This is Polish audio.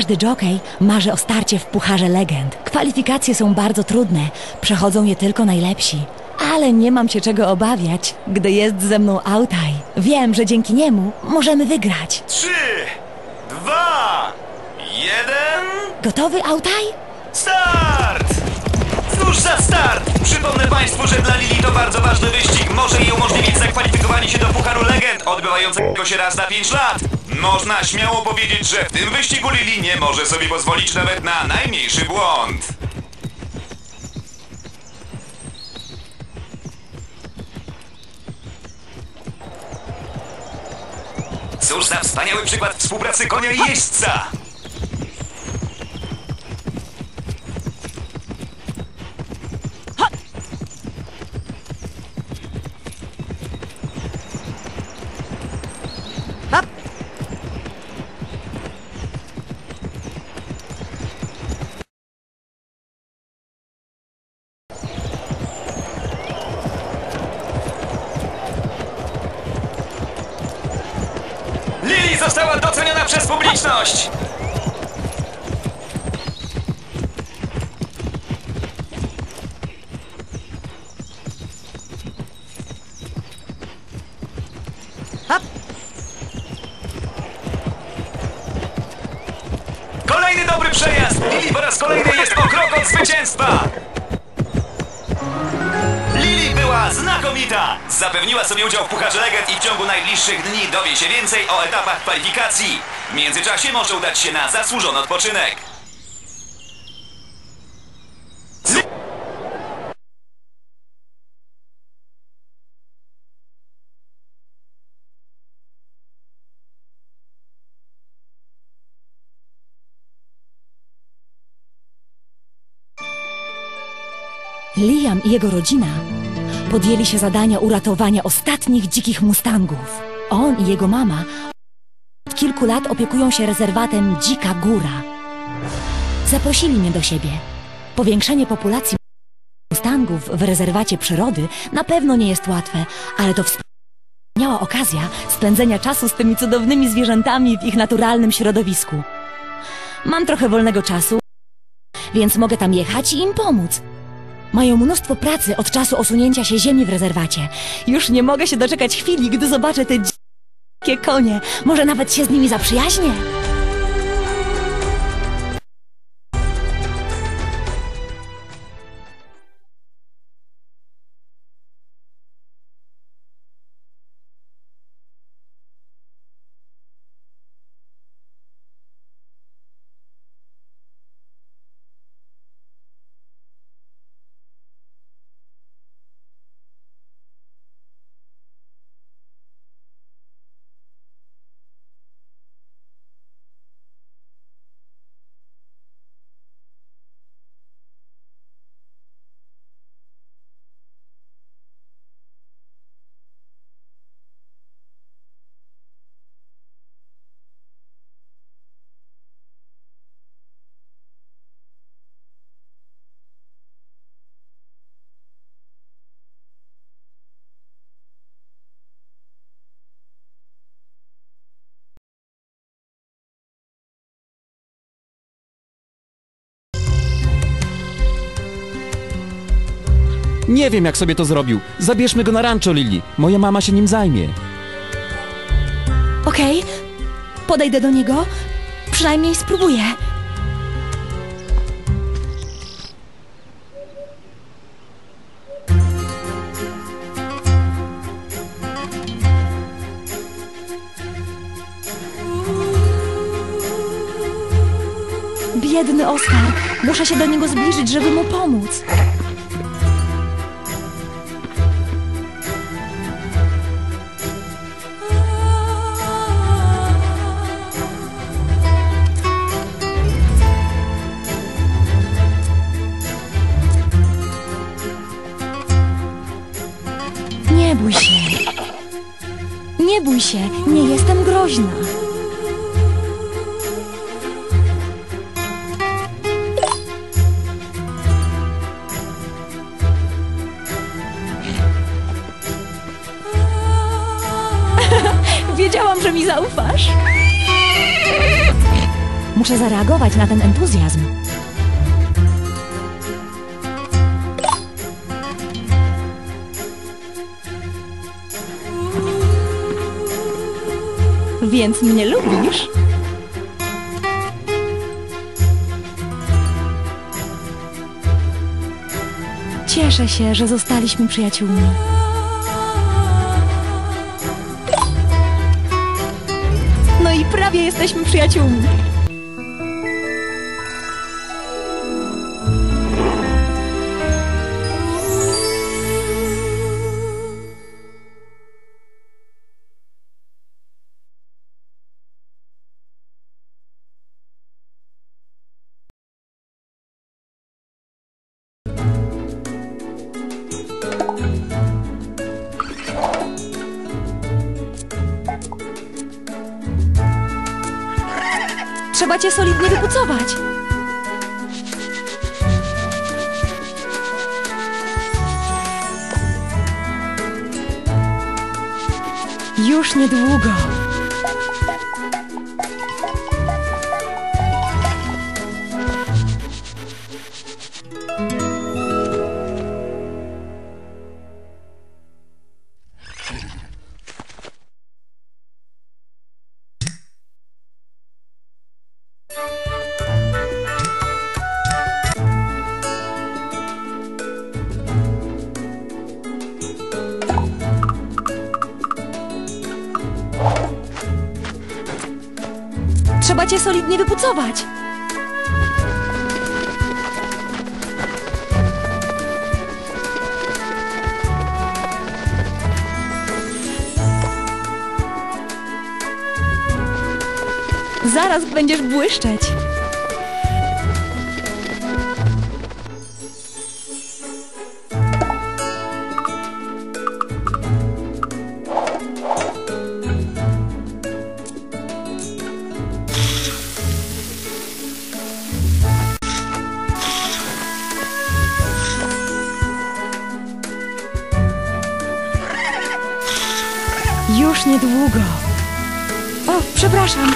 Każdy jockey marzy o starcie w Pucharze Legend. Kwalifikacje są bardzo trudne, przechodzą je tylko najlepsi. Ale nie mam się czego obawiać, gdy jest ze mną Autaj. Wiem, że dzięki niemu możemy wygrać. Trzy, dwa, jeden, Gotowy, Autaj? start! Cóż za start! Przypomnę Państwu, że dla Lili to bardzo ważny wyścig. Może jej umożliwić zakwalifikowanie się do Pucharu Legend, odbywającego się raz na 5 lat. Można śmiało powiedzieć, że w tym wyścigu Lili nie może sobie pozwolić nawet na najmniejszy błąd. Cóż za wspaniały przykład współpracy konia i jeźdźca! Lili została doceniona przez publiczność! Kolejny dobry przejazd! Lili po raz kolejny jest o krok od zwycięstwa! Znakomita! Zapewniła sobie udział w Pucharze Legend i w ciągu najbliższych dni dowie się więcej o etapach kwalifikacji. W międzyczasie może udać się na zasłużony odpoczynek. Liam i jego rodzina podjęli się zadania uratowania ostatnich dzikich mustangów. On i jego mama od kilku lat opiekują się rezerwatem Dzika Góra. Zaprosili mnie do siebie. Powiększenie populacji mustangów w rezerwacie przyrody na pewno nie jest łatwe, ale to wspaniała okazja spędzenia czasu z tymi cudownymi zwierzętami w ich naturalnym środowisku. Mam trochę wolnego czasu, więc mogę tam jechać i im pomóc. Mają mnóstwo pracy od czasu osunięcia się ziemi w rezerwacie. Już nie mogę się doczekać chwili, gdy zobaczę te dzikie konie. Może nawet się z nimi zaprzyjaźnię. Nie wiem, jak sobie to zrobił. Zabierzmy go na rancho, Lili. Moja mama się nim zajmie. Okej, podejdę do niego. Przynajmniej spróbuję. Biedny Oskar. Muszę się do niego zbliżyć, żeby mu pomóc. Nie bój się, nie jestem groźna. Wiedziałam, że mi zaufasz. Muszę zareagować na ten entuzjazm. Więc mnie lubisz? Cieszę się, że zostaliśmy przyjaciółmi. No i prawie jesteśmy przyjaciółmi. Trzeba cię solidnie wypucować. Już niedługo. Solidnie wypucować. Zaraz będziesz błyszczeć. Już niedługo. O, przepraszam.